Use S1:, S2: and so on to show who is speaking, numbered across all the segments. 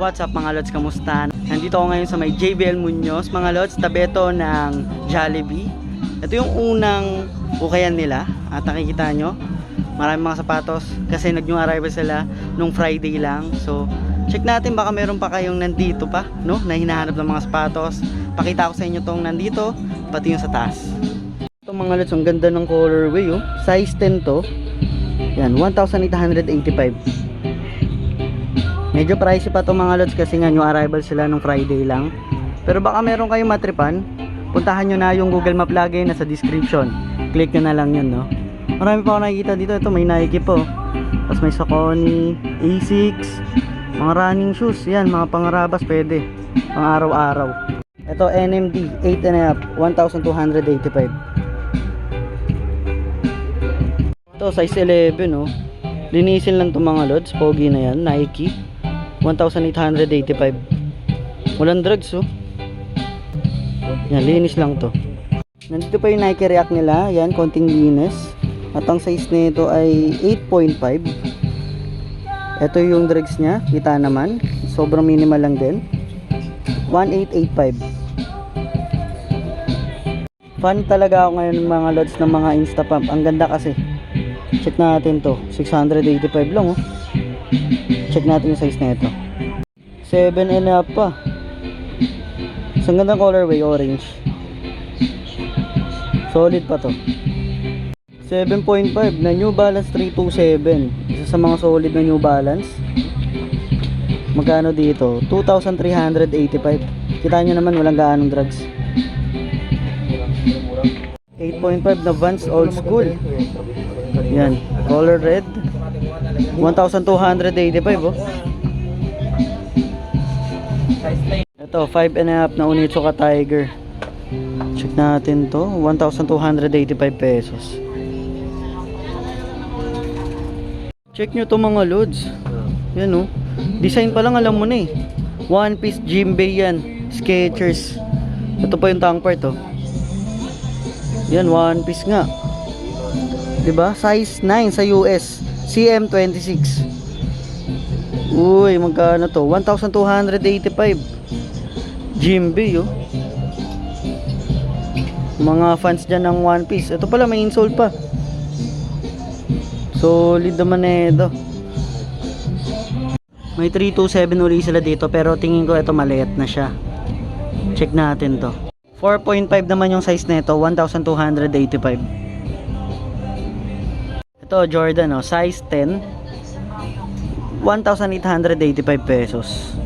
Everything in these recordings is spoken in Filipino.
S1: What's up mga Lods, kamusta? Nandito ako ngayon sa may JBL Muñoz, mga Lods, tabeto ng Jollibee. Ito yung unang ukayan nila at nakikita nyo, maraming mga sapatos kasi nag-new arrival sila nung Friday lang. So, check natin baka meron pa kayong nandito pa, no? Na hinahanap ng mga sapatos. Pakita ko sa inyo tong nandito, pati yung sa taas. Ito mga Lods, ang ganda ng colorway, oh. Size 10 to. Yan, 1,885. Medyo pricey pa to mga lods kasi nga new arrival sila nung Friday lang. Pero baka meron kayong matripan, puntahan nyo na yung Google Map lagi nasa description. Click nyo na lang yun, no? Marami pa ako nakikita dito. Ito, may Nike po. Tapos may Saucony, Asics, mga running shoes. Yan, mga pangarabas pwede. Pang araw-araw. Ito, NMD, 8 and a half, 1,285. Ito, size 11, no? Linisin lang to mga lods. Pogi na yan, Nike. 1,885. Walang drugs, oh. Yan, linis lang to. Nandito pa yung Nike React nila. Yan, konting linis. At ang size nito ay 8.5. Ito yung drugs niya. Kita naman. Sobrang minimal lang din. 1,885. Fan talaga ako ngayon ng mga lods ng mga Instapump. Ang ganda kasi. Check natin to. 685 lang, oh. Check natin yung size na ito. 7 and a half pa. Isang gandang colorway, orange. Solid pa to. 7.5 na New Balance 327. Isa sa mga solid na New Balance. Magkano dito? 2,385. Kita nyo naman walang gaanong drugs. 8.5 na Vans Old School. Yan. Color red. 1,285 oh. Ito, 5 and a half na Onitsuka Tiger. Check natin to. 1,285 pesos. Check nyo to mga loads. Yan oh. Design pa lang alam mo na eh. One piece Jimbei yan. Skechers. Ito pa yung tank part oh. Yan, one piece nga. 'Di ba? Size 9 sa US. CM26. Uy, magkano to? 1,285. Jimby, oh. Mga fans dyan ng One Piece. Ito pala, may insole pa. Solid naman eh ito. May 327 uli sila dito pero tingin ko ito maliit na siya. Check natin to. 4.5 naman yung size nito, 1,285. Ito, Jordan, oh, size 10. 1,885 pesos.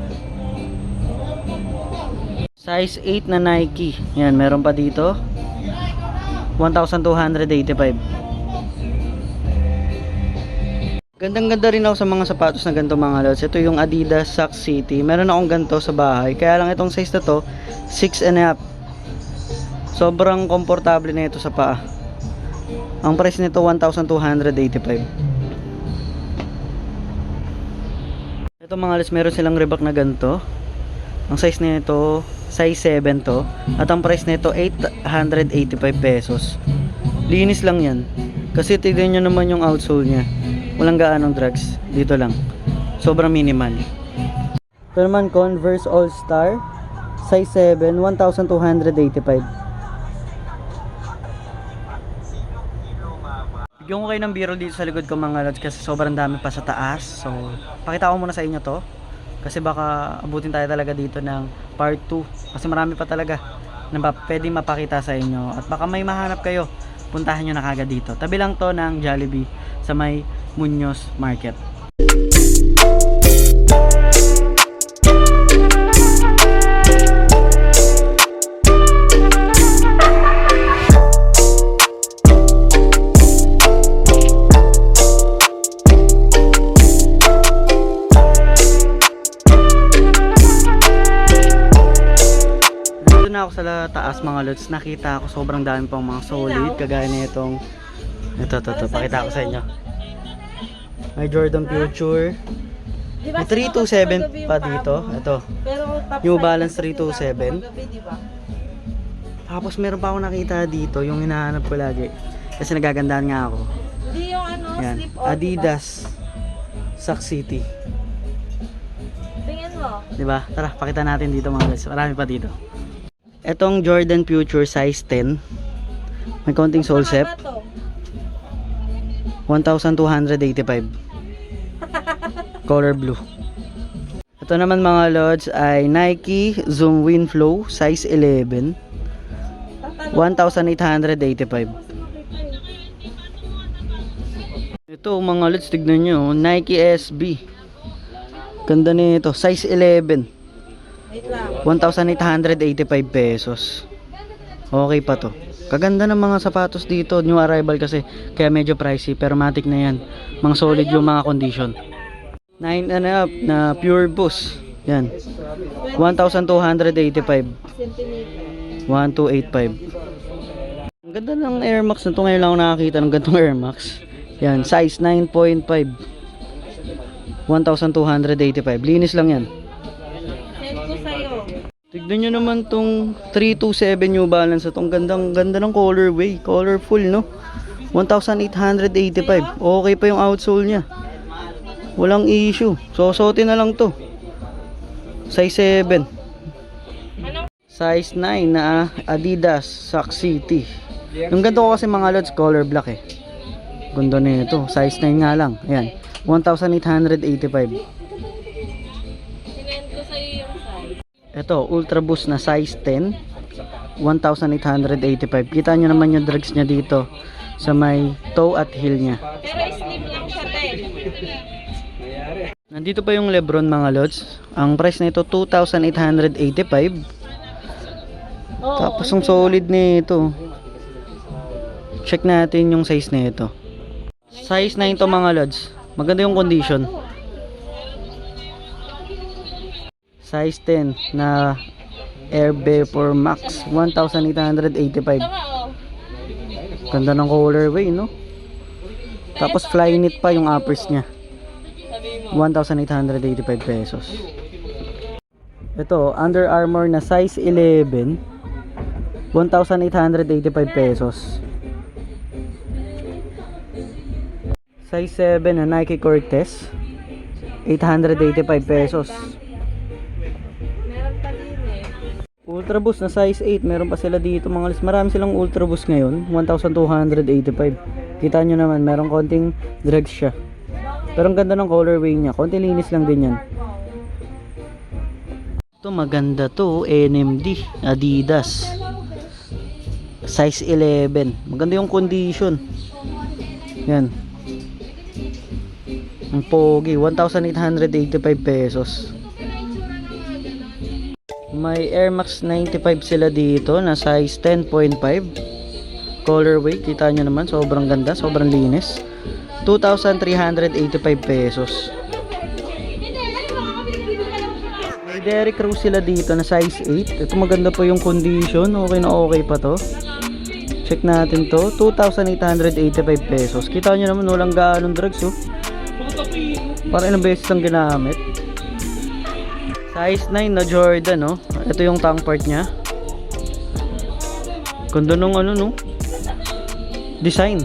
S1: Size 8 na Nike. Yan, meron pa dito. 1,285. Gandang ganda rin ako sa mga sapatos na ganito mga lods. Ito yung Adidas Sax City. Meron akong ganito sa bahay. Kaya lang itong size na to, 6 and a half. Sobrang komportable na ito sa paa. Ang price nito 1,285. Ito mga alas meron silang Reebok na ganito. Ang size nito size 7 to at ang price nito 885 pesos. Linis lang 'yan. Kasi tignan niyo naman yung outsole niya. Walang gaanong drugs dito lang. Sobrang minimal. Ito naman Converse All Star size 7 1,285. Bigyan ko kayo ng biro dito sa likod ko mga lods kasi sobrang dami pa sa taas. So, pakita ko muna sa inyo to. Kasi baka abutin tayo talaga dito ng part 2. Kasi marami pa talaga na ba, pwede mapakita sa inyo. At baka may mahanap kayo, puntahan nyo na kagad dito. Tabi lang to ng Jollibee sa may Muñoz Market. Ako sa taas mga lods. Nakita ako sobrang dami pang mga solid. Kagaya nitong ito, ito, ito. Pakita ko sa inyo. May Jordan Future. May 327 pa dito. Ito. New Balance
S2: kasi
S1: 327.
S2: paggabi, diba?
S1: Tapos meron pa ako nakita dito. Yung hinahanap ko lagi. Kasi nagagandahan nga ako.
S2: Di yung ano,
S1: Yan. Adidas. Sac City.
S2: Tingnan mo.
S1: 'Di ba? Tara, pakita natin dito mga lods. Marami pa dito. Etong Jordan Future size 10. May konting sole
S2: to.
S1: 1,285. Color blue. Ito naman mga lods ay Nike Zoom Wind Flow size 11.
S2: Tatanong.
S1: 1,885. Ito mga lods, tignan nyo. Nike SB. Ganda nito. Size 11.
S2: Wait lang.
S1: 1,885 pesos. Okay pa to. Kaganda ng mga sapatos dito. New arrival kasi. Kaya medyo pricey. Pero matic na yan. Mga solid yung mga condition. 9 and up na Pure Boost. Yan. 1,285.
S2: Centimeter.
S1: 1285. Ang ganda ng Air Max na to. Ngayon lang ako nakakita ng gantong Air Max. Yan. Size 9.5. 1,285. Linis lang yan. Tignan nyo naman tong 327 New Balance itong gandang ganda ng colorway, colorful no. 1,885. Okay pa yung outsole niya. Walang issue. Sosotin na lang to. Size 7.
S2: Ano?
S1: Size 9 na Adidas Sac City. Yung ganito ko kasi mga lods color black eh. Ganda na ito. Size 9 nga lang. Ayan. 1,885. Ito, Ultra Boost na size 10. 1,885. Kita nyo naman yung drugs niya dito sa may toe at heel niya.
S2: Pero slim lang siya, te.
S1: Nandito pa yung Lebron mga lods. Ang price na ito 2,885.
S2: Oo.
S1: Tapos ang solid nito. Check natin yung size na ito. Size 9 to mga lods. Maganda yung condition. Size 10 na Air Vapor Max 1,885.
S2: Ito nga, oh.
S1: Ganda ng colorway, no? Tapos fly knit pa yung uppers niya. 1,885 pesos. Ito, Under Armour na size 11. 1,885 pesos. Size 7 na Nike Cortez. 885 pesos. Ultra Boost na size 8, meron pa sila dito mga lis. Marami silang Ultra Boost ngayon, 1,285. Kita nyo naman, meron konting dregs siya. Pero ang ganda ng colorway niya, konti linis lang din yan. Ito maganda to, NMD, Adidas. Size 11. Maganda yung condition. Yan. Ang pogi, 1,885 pesos. May Air Max 95 sila dito na size 10.5 colorway. Kita nyo naman, sobrang ganda, sobrang linis. 2,385 pesos. May Derrick Rose sila dito na size 8. Ito maganda po yung condition. Okay na okay pa to. Check natin to. 2,885 pesos. Kita nyo naman, walang gaanong drugs oh. Para ilang beses lang ginamit. Size 9 na Jordan, no? Ito yung tongue part niya. Ganda nung ano, no? Design.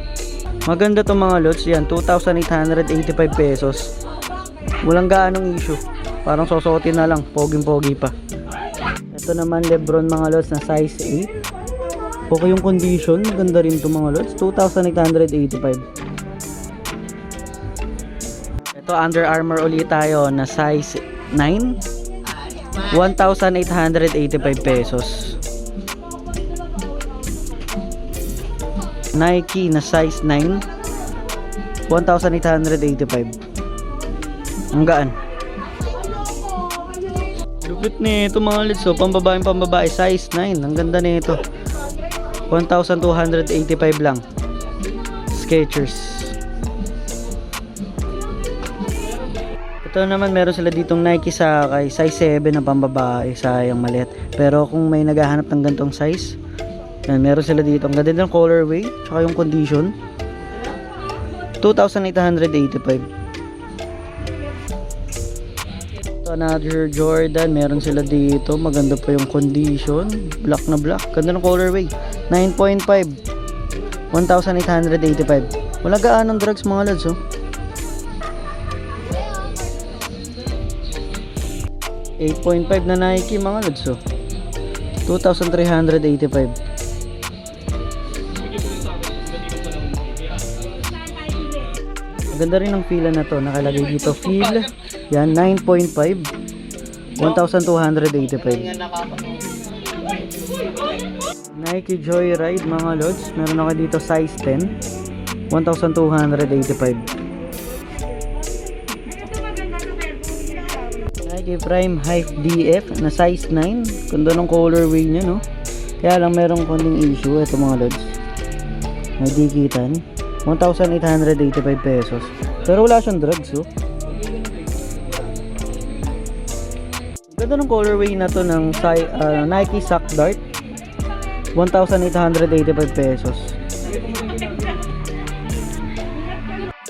S1: Maganda to mga lots. Yan, 2,885 pesos. Walang gaanong issue. Parang sosotin na lang. Poging-pogi pa. Ito naman Lebron mga lots na size 8. Okay yung condition. Ganda rin to mga lots. 2,885. Ito Under Armour ulit tayo na size 9. 1,885 pesos. Nike na size 9. 1,885. Ang gaan. Lupit nito mga lids. So, pambabaeng pambabae. Size 9. Ang ganda nito. 1,285 lang. Skechers. Ito naman meron sila ditong Nike sa kay size 7 na pambabae, sayang maliit. Pero kung may naghahanap ng gantong size, yan, meron sila dito. Ang ganda ng colorway, tsaka yung condition. 2,885. Ito another Jordan, meron sila dito. Maganda pa yung condition. Black na black. Ganda ng colorway. 9.5. 1,885. Wala gaanong drugs mga lads, oh. 8.5 na Nike mga lods oh. 2,385. Ganda rin ng fila na to. Nakalagay dito feel. Yan, 9.5. 1,285. Nike Joyride mga lods. Meron ako dito size 10. 1,285. Nike Prime Hype DF na size 9. Ganda ng colorway niya, no? Kaya lang merong konting issue. Ito mga lods. May dikitan. 1,885 pesos. Pero wala siyang drugs, oh. Ganda ng colorway na to ng ah, Nike Sock Dart. 1,885 pesos.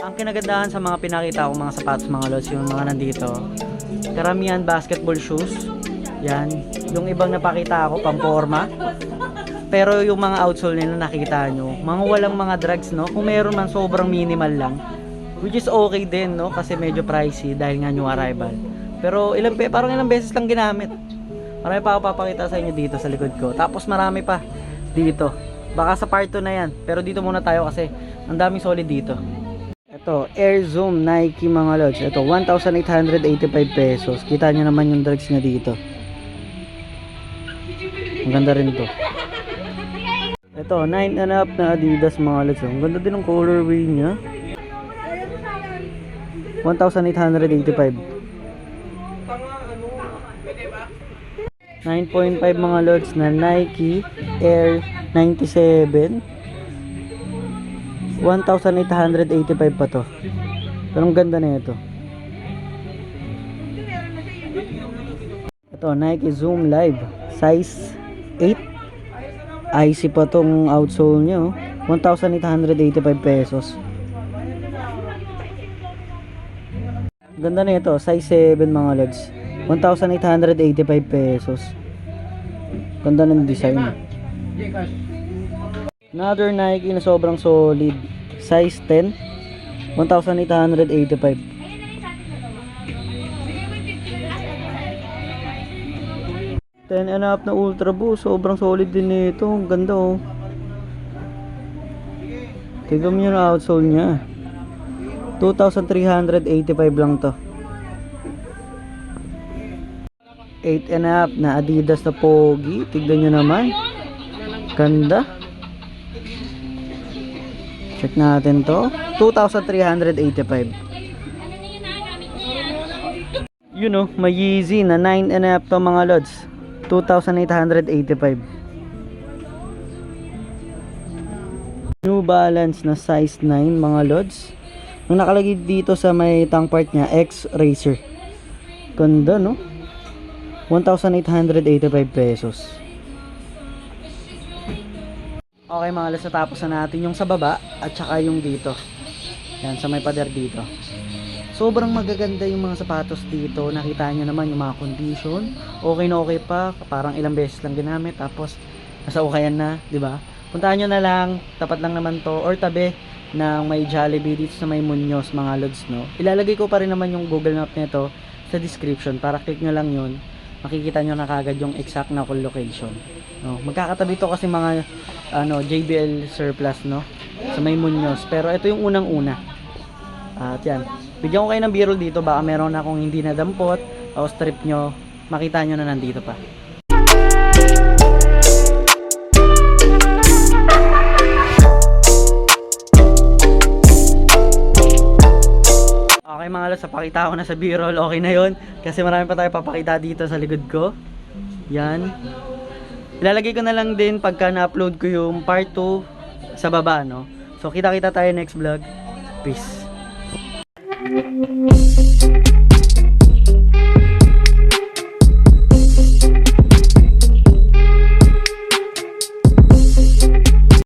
S1: Ang kinagandahan sa mga pinakita ko mga sapatos mga lods, yung mga nandito, karamihan basketball shoes. Yan. Yung ibang napakita ako, pamporma. Pero yung mga outsole nila nakita nyo, mga walang mga drugs, no? Kung meron man, sobrang minimal lang. Which is okay din, no? Kasi medyo pricey dahil nga new arrival. Pero ilang, parang ilang beses lang ginamit. Marami pa ako papakita sa inyo dito sa likod ko. Tapos marami pa dito. Baka sa part 2 na yan. Pero dito muna tayo kasi ang daming solid dito. Ito, Air Zoom Nike mga lods. Ito, 1,885 pesos. Kita nyo naman yung drugs niya dito. Ang ganda rin to. Ito, 9 and up na Adidas mga lods. Ang ganda din ng colorway niya. 1,885. 9.5 mga lods na Nike Air 97 1,885 pa to pero ang ganda na ito ito Nike Zoom Live size 8 icy pa tong outsole nya oh. 1,885 pesos ganda na ito size 7 mga lods 1,885 pesos. Ganda ng design. Another Nike na sobrang solid. Size 10. 1,885. Ten and a half na Ultra Boost. Sobrang solid din nito. Ang ganda oh. Tignan mo yung outsole niya. 2,385 lang to. 8 and a half na Adidas na pogi. Tignan nyo naman. Ganda. Check natin to. 2,385. Yun know, may Yeezy na 9 and a half to mga lods. 2,885. New Balance na size 9 mga lods. Ang nakalagay dito sa may tongue part niya, X Racer. Ganda no? 1,885 pesos. Okay mga alas, natapos na natin yung sa baba at saka yung dito. Yan, sa may pader dito. Sobrang magaganda yung mga sapatos dito. Nakita nyo naman yung mga condition. Okay na okay pa. Parang ilang beses lang ginamit. Tapos, nasa ukayan na, di ba? Puntahan nyo na lang. Tapat lang naman to. Or tabi ng may Jollibee dito sa may Muñoz, mga lods, no? Ilalagay ko pa rin naman yung Google Map nito sa description para click nyo lang yun makikita nyo na kagad yung exact na location. No, magkakatabi to kasi mga ano JBL surplus no sa may Muñoz. Pero ito yung unang-una. At yan. Bigyan ko kayo ng biro dito baka meron akong hindi nadampot o strip nyo makita nyo na nandito pa. akin mga lods, napakita ko na sa B-roll, okay na yon Kasi marami pa tayo papakita dito sa likod ko. Yan. Ilalagay ko na lang din pagka na-upload ko yung part 2 sa baba, no? So, kita-kita tayo next vlog. Peace.